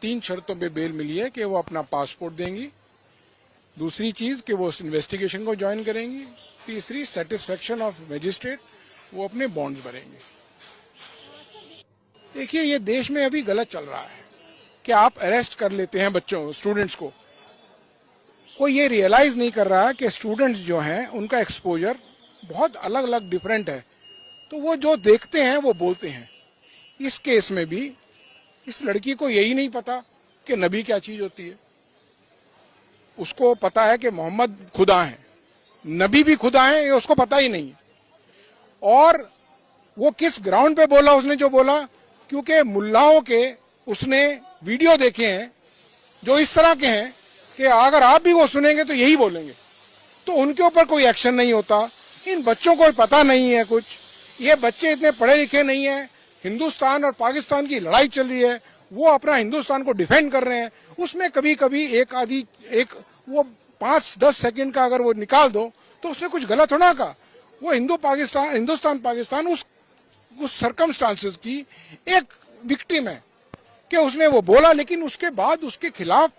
तीन शर्तों पे बेल मिली है कि वो अपना पासपोर्ट देंगी। दूसरी चीज़ कि वो इन्वेस्टिगेशन को ज्वाइन करेंगी। तीसरी सेटिस्फेक्शन ऑफ़ मजिस्ट्रेट वो अपने बॉन्ड्स भरेंगे। देखिए, ये देश में अभी गलत चल रहा है कि आप अरेस्ट कर लेते हैं बच्चों स्टूडेंट्स को। कोई ये रियलाइज़ नहीं कर रहा कि स्टूडेंट्स जो हैं, उनका एक्सपोजर बहुत अलग अलग डिफरेंट है। तो वो जो देखते हैं, वो बोलते हैं। इस केस में भी इस लड़की को यही नहीं पता कि नबी क्या चीज़ होती है। उसको पता है कि मोहम्मद खुदा है। नबी भी खुदा है, ये उसको पता ही नहीं और वो किस ग्राउंड पे बोला उसने जो बोला? क्योंकि मुल्लाओं के उसने वीडियो देखे हैं, जो इस तरह के हैं कि अगर आप भी वो सुनेंगे तो यही बोलेंगे। तो उनके ऊपर कोई एक्शन नहीं होता। इन बच्चों को पता नहीं है कुछ। ये बच्चे इतने पढ़े लिखे नहीं है हिंदुस्तान और पाकिस्तान की लड़ाई चल रही है, वो अपना हिंदुस्तान को डिफेंड कर रहे हैं। उसमें कभी कभी एक आधी, एक, वो पाँच, दस सेकंड का अगर वो निकाल दो तो उसने कुछ गलत होना का वो हिंदू पाकिस्तान, हिंदुस्तान, पाकिस्तान उस उस सरकमस्टांसेस की एक विक्टिम है कि उसने वो बोला, लेकिन उसके बाद उसके खिलाफ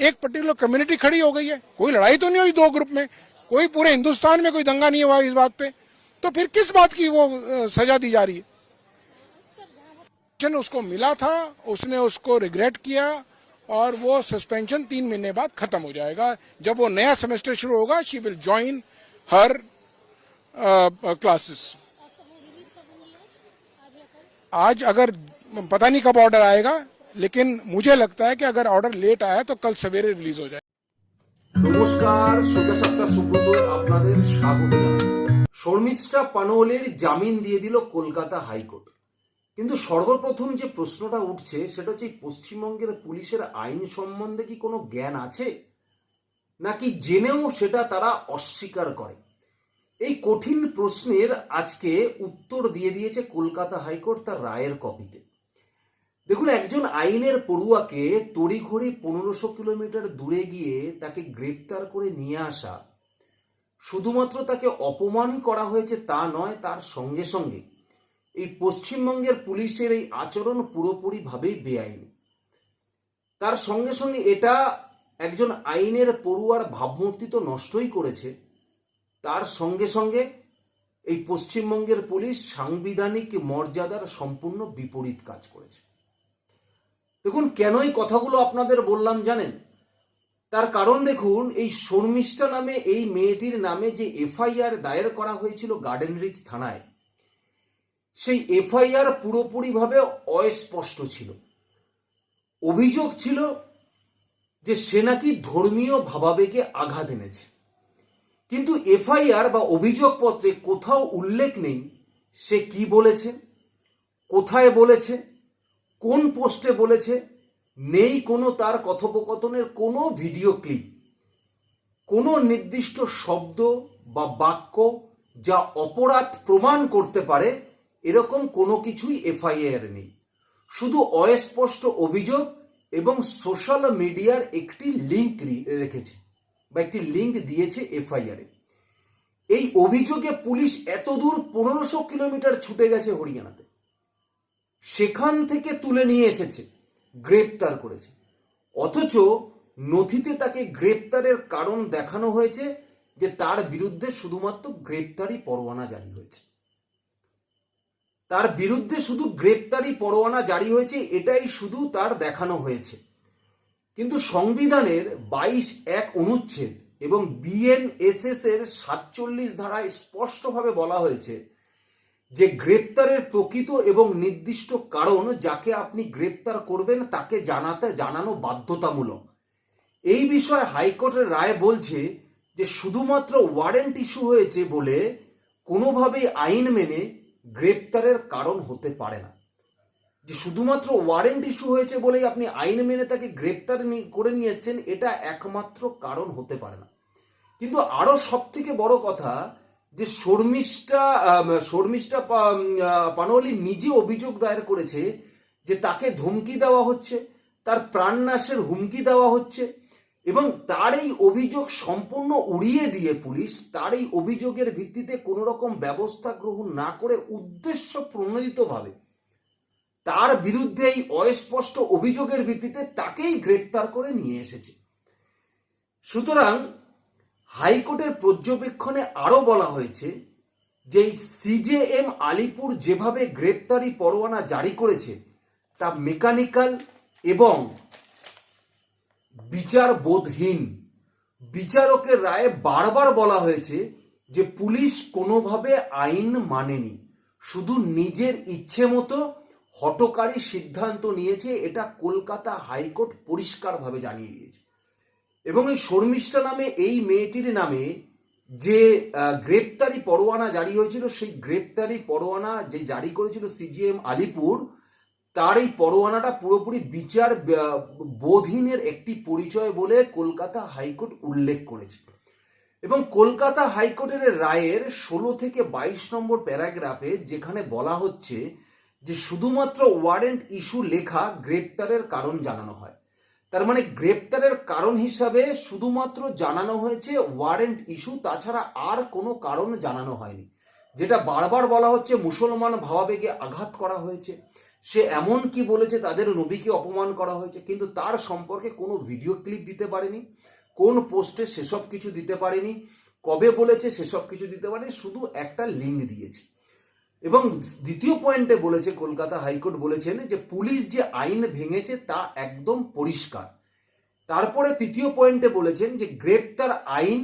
एक पर्टिकुलर कम्युनिटी खड़ी हो गई है। कोई लड़ाई तो नहीं हुई दो ग्रुप में। कोई पूरे हिंदुस्तान में कोई दंगा नहीं हुआ इस बात पे। तो फिर किस बात की वो सजा दी जा रही है? सस्पेंशन उसको मिला था उसने उसको रिग्रेट किया और वो सस्पेंशन तीन महीने बाद खत्म हो जाएगा जब वो नया सेमेस्टर शुरू होगा she will join her classes आज अगर पता नहीं कब ऑर्डर आएगा लेकिन मुझे लगता है कि अगर ऑर्डर लेट आया तो कल सवेरे रिलीज हो जाए নমস্কার সোজা সাতটা সুব্রত আপনাদের স্বাগত জানাই শর্মিষ্ঠা পানোয়ালের জামিন দিয়ে দিল কলকাতা হাইকোর্ট কিন্তু সর্বপ্রথম যে প্রশ্নটা উঠছে, সেটা হচ্ছে পশ্চিমবঙ্গের পুলিশের আইন সম্বন্ধে কি কোনো জ্ঞান আছে? নাকি জেনেও সেটা তারা অস্বীকার করে? এই কঠিন প্রশ্নের আজকে উত্তর দিয়ে দিয়েছে কলকাতা হাইকোর্ট তার রায়ের কপিতে। দেখুন, একজন আইনের পড়ুয়াকে তড়িঘড়ি পনেরোশো কিলোমিটার দূরে গিয়ে তাকে গ্রেপ্তার করে নিয়ে আসা, শুধুমাত্র তাকে অপমানই করা হয়েছে তা নয়, তার সঙ্গে সঙ্গে এই পশ্চিমবঙ্গের পুলিশের এই আচরণ পুরোপুরিভাবেই বেআইনি। তার সঙ্গে সঙ্গে এটা একজন আইনের পড়ুয়ার ভাবমূর্তি তো নষ্টই করেছে। তার সঙ্গে সঙ্গে এই পশ্চিমবঙ্গের পুলিশ সাংবিধানিক মর্যাদার সম্পূর্ণ বিপরীত কাজ করেছে। দেখুন কেন এই কথাগুলো আপনাদের বললাম জানেন? তার কারণ দেখুন, এই শর্মিষ্ঠা নামে এই মেয়েটির নামে যে এফআইআর দায়ের করা হয়েছিল গার্ডেন রিচ থানায় সেই এফআইআর পুরোপুরিভাবে অস্পষ্ট ছিল। অভিযোগ ছিল যে সে নাকি ধর্মীয় ভাবাবেগে আঘাত এনেছে। কিন্তু এফআইআর বা অভিযোগপত্রে কোথাও উল্লেখ নেই সে কি বলেছে, কোথায় বলেছে, কোন পোস্টে বলেছে, নেই কোনো তার কথোপকথনের কোনো ভিডিও ক্লিপ, কোনো নির্দিষ্ট শব্দ বা বাক্য যা অপরাধ প্রমাণ করতে পারে এরকম কোনো কিছুই এফআইআর নেই। শুধু অস্পষ্ট অভিযোগ এবং সোশ্যাল মিডিয়ার একটি লিঙ্ক রেখেছে বা একটি লিঙ্ক দিয়েছে এফআইআরে এই অভিযোগে পুলিশ এত দূর পনেরোশো কিলোমিটার ছুটে গেছে হরিয়ানাতে। সেখান থেকে তুলে নিয়ে এসেছে, গ্রেপ্তার করেছে। অথচ নথিতে তাকে গ্রেপ্তারের কারণ দেখানো হয়েছে যে তার বিরুদ্ধে শুধুমাত্র গ্রেপ্তারি পরোয়ানা জারি হয়েছে। তার বিরুদ্ধে শুধু গ্রেপ্তারি পরোয়ানা জারি হয়েছে, এটাই শুধু তার দেখানো হয়েছে। কিন্তু সংবিধানের বাইশ এক অনুচ্ছেদ এবং বিএনএসএস এর সাতচল্লিশ ধারায় স্পষ্টভাবে বলা হয়েছে যে গ্রেপ্তারের প্রকৃত এবং নির্দিষ্ট কারণ যাকে আপনি গ্রেপ্তার করবেন তাকে জানাতে, জানানো বাধ্যতামূলক। এই বিষয়ে হাইকোর্টের রায় বলছে যে শুধুমাত্র ওয়ারেন্ট ইস্যু হয়েছে বলে কোনোভাবেই আইন মেনে গ্রেপ্তারের কারণ হতে পারে না। যে শুধুমাত্র ওয়ারেন্ট ইস্যু হয়েছে বলেই আপনি আইন মেনে তাকে গ্রেপ্তার করে নিয়ে এসছেন এটা একমাত্র কারণ হতে পারে না। কিন্তু আরও সব থেকে বড় কথা যে শর্মিষ্ঠা শর্মিষ্ঠা পা- উম, পানোয়ালি নিজে অভিযোগ দায়ের করেছে যে তাকে ধমকি দেওয়া হচ্ছে তার প্রাণনাশের হুমকি দেওয়া হচ্ছে এবং তার এই অভিযোগ সম্পূর্ণ উড়িয়ে দিয়ে পুলিশ তার এই অভিযোগের ভিত্তিতে কোনো রকম ব্যবস্থা গ্রহণ না করে উদ্দেশ্য প্রণোদিতভাবে তার বিরুদ্ধে এই অস্পষ্ট অভিযোগের ভিত্তিতে তাকেই গ্রেপ্তার করে নিয়ে এসেছে। সুতরাং হাইকোর্টের পর্যবেক্ষণে আরও বলা হয়েছে যে সিজেএম আলিপুর যেভাবে গ্রেপ্তারি পরোয়ানা জারি করেছে, তা মেকানিক্যাল এবং বিচারবোধহীন। বিচারকের রায়ে বারবার বলা হয়েছে যে পুলিশ কোনোভাবে আইন মানেনি। শুধু নিজের ইচ্ছে মতো হটকারী সিদ্ধান্ত নিয়েছে, এটা কলকাতা হাইকোর্ট পরিষ্কারভাবে জানিয়ে দিয়েছে। এবং এই শর্মিষ্ঠা নামে, এই মেয়েটির নামে যে গ্রেপ্তারি পরোয়ানা জারি হয়েছিল, সেই গ্রেপ্তারি পরোয়ানা যে জারি করেছিল সিজিএম আলিপুর তার এই পরোয়ানাটা পুরোপুরি বিচার বোধহীনের একটি পরিচয় বলে কলকাতা হাইকোর্ট উল্লেখ করেছে। এবং কলকাতা হাইকোর্টের রায়ের ষোলো থেকে বাইশ নম্বর প্যারাগ্রাফে যেখানে বলা হচ্ছে যে শুধুমাত্র ওয়ারেন্ট ইস্যু লেখা গ্রেপ্তারের কারণ জানানো হয়। তার মানে গ্রেপ্তারের কারণ হিসাবে শুধুমাত্র জানানো হয়েছে ওয়ারেন্ট ইস্যু, তাছাড়া আর কোনো কারণ জানানো হয়নি। যেটা বারবার বলা হচ্ছে, মুসলমান ভাবাবেগে আঘাত করা হয়েছে। সে এমন কি বলেছে তাদের নবীকে অপমান করা হয়েছে, কিন্তু তার সম্পর্কে কোনো ভিডিও ক্লিপ দিতে পারেনি, কোন পোস্টে সেসব কিছু দিতে পারেনি, কবে বলেছে সেসব কিছু দিতে পারেনি, শুধু একটা লিঙ্ক দিয়েছে। এবং দ্বিতীয় পয়েন্টে বলেছে, কলকাতা হাইকোর্ট বলেছেন যে পুলিশ যে আইন ভেঙেছে তা একদম পরিষ্কার। তারপরে তৃতীয় পয়েন্টে বলেছেন যে গ্রেপ্তার আইন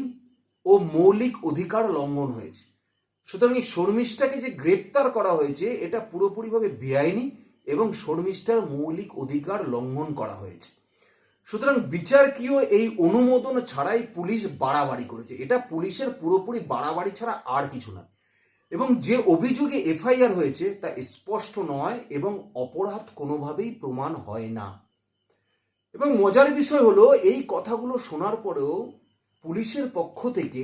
ও মৌলিক অধিকার লঙ্ঘন হয়েছে। সুতরাং এই শর্মিষ্ঠাকে যে গ্রেপ্তার করা হয়েছে, এটা পুরোপুরিভাবে বেআইনি। এবং শর্মিষ্ঠার মৌলিক অধিকার লঙ্ঘন করা হয়েছে। সুতরাং বিচারকীয় এই অনুমোদন ছাড়াই পুলিশ বাড়াবাড়ি করেছে। এটা পুলিশের পুরোপুরি বাড়াবাড়ি ছাড়া আর কিছু না। এবং যে অভিযোগে এফআইআর হয়েছে তা স্পষ্ট নয় এবং অপরাধ কোনোভাবেই প্রমাণ হয় না। এবং মজার বিষয় হলো, এই কথাগুলো শোনার পরেও পুলিশের পক্ষ থেকে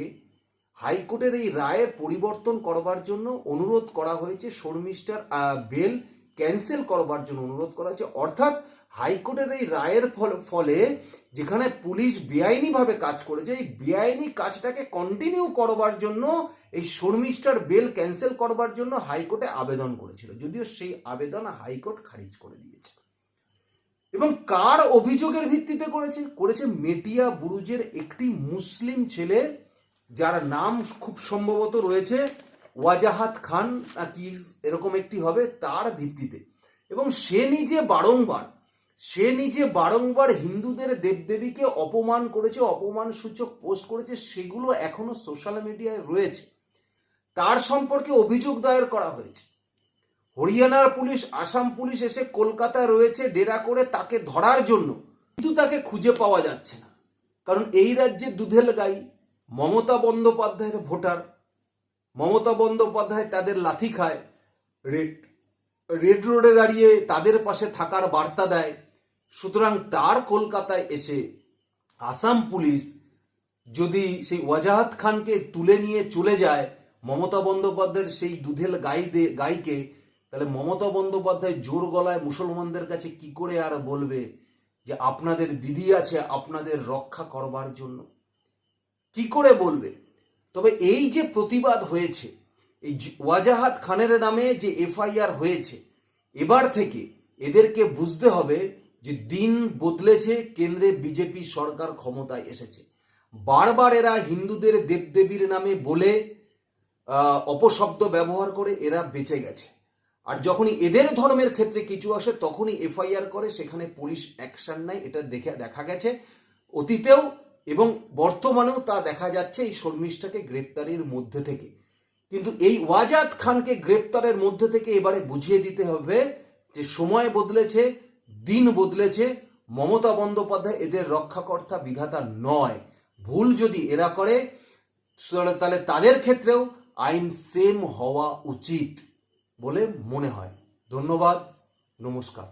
হাইকোর্টের এই রায়ের পরিবর্তন করবার জন্য অনুরোধ করা হয়েছে শর্মিষ্ঠার বেল ক্যান্সেল করবার জন্য অনুরোধ করা হয়েছে। অর্থাৎ হাইকোর্টের এই রায়ের ফল- যেখানে পুলিশ বেআইনিভাবে কাজ করেছে, এই বেআইনি কাজটাকে কন্টিনিউ করবার জন্য এই শর্মিষ্ঠার বেল ক্যান্সেল করবার জন্য হাইকোর্টে আবেদন করেছিল। যদিও সেই আবেদন হাইকোর্ট খারিজ করে দিয়েছে। এবং কার অভিযোগের ভিত্তিতে করেছে? করেছে মেটিয়া বুরুজের একটি মুসলিম ছেলে, যার নাম খুব সম্ভবত রয়েছে ওয়াজাহাত খান নাকি এরকম একটি হবে তার ভিত্তিতে। এবং সে নিজে বারংবার, সে নিজে বারংবার হিন্দুদের দেবদেবীকে অপমান করেছে অপমান সূচক পোস্ট করেছে, সেগুলো এখনও সোশ্যাল মিডিয়ায় রয়েছে। তার সম্পর্কে অভিযোগ দায়ের করা হয়েছে। হরিয়ানার পুলিশ, আসাম পুলিশ এসে কলকাতায় রয়েছে ডেরা করে তাকে ধরার জন্য। কিন্তু তাকে খুঁজে পাওয়া যাচ্ছে না। কারণ এই রাজ্যে দুধেল গাই মমতা বন্দ্যোপাধ্যায়ের ভোটার মমতা বন্দ্যোপাধ্যায় তাদের লাথি খায়, রেড রেড রোডে দাঁড়িয়ে তাদের পাশে থাকার বার্তা দেয়, সুতরাং তার কলকাতায় এসে আসাম পুলিশ যদি সেই ওয়াজাহাত খানকে তুলে নিয়ে চলে যায়, মমতা বন্দ্যোপাধ্যায়ের সেই দুধেল গাইদে, গাইকে, তাহলে মমতা বন্দ্যোপাধ্যায় জোর গলায় মুসলমানদের কাছে কি করে আর বলবে যে আপনাদের দিদি আছে, আপনাদের রক্ষা করবার জন্য? কি করে বলবে? তবে এই যে প্রতিবাদ হয়েছে, এই ওয়াজাহাত খানের নামে যে এফআইআর হয়েছে, এবার থেকে এদেরকে বুঝতে হবে যে দিন বদলেছে, কেন্দ্রে বিজেপি সরকার ক্ষমতায় এসেছে। বারবার এরা হিন্দুদের দেবদেবীর নামে বলে অপশব্দ ব্যবহার করে এরা বেঁচে গেছে। আর যখনই এদের ধর্মের ক্ষেত্রে কিছু আসে, তখনই এফআইআর করে, সেখানে পুলিশ অ্যাকশন নেয়, এটা দেখে দেখা গেছে। অতীতেও এবং বর্তমানেও তা দেখা যাচ্ছে এই শর্মিষ্ঠাকে গ্রেপ্তারির মধ্যে থেকে। কিন্তু এই ওয়াজাদ খানকে গ্রেপ্তারের মধ্যে থেকে এবারে বুঝিয়ে দিতে হবে যে সময় বদলেছে, দিন বদলেছে, মমতা বন্দ্যোপাধ্যায় এদের রক্ষাকর্তা বিধাতা নয়। ভুল যদি এরা করে, তাহলে তাদের ক্ষেত্রেও আইন সেম হওয়া উচিত বলে মনে হয়। ধন্যবাদ, নমস্কার।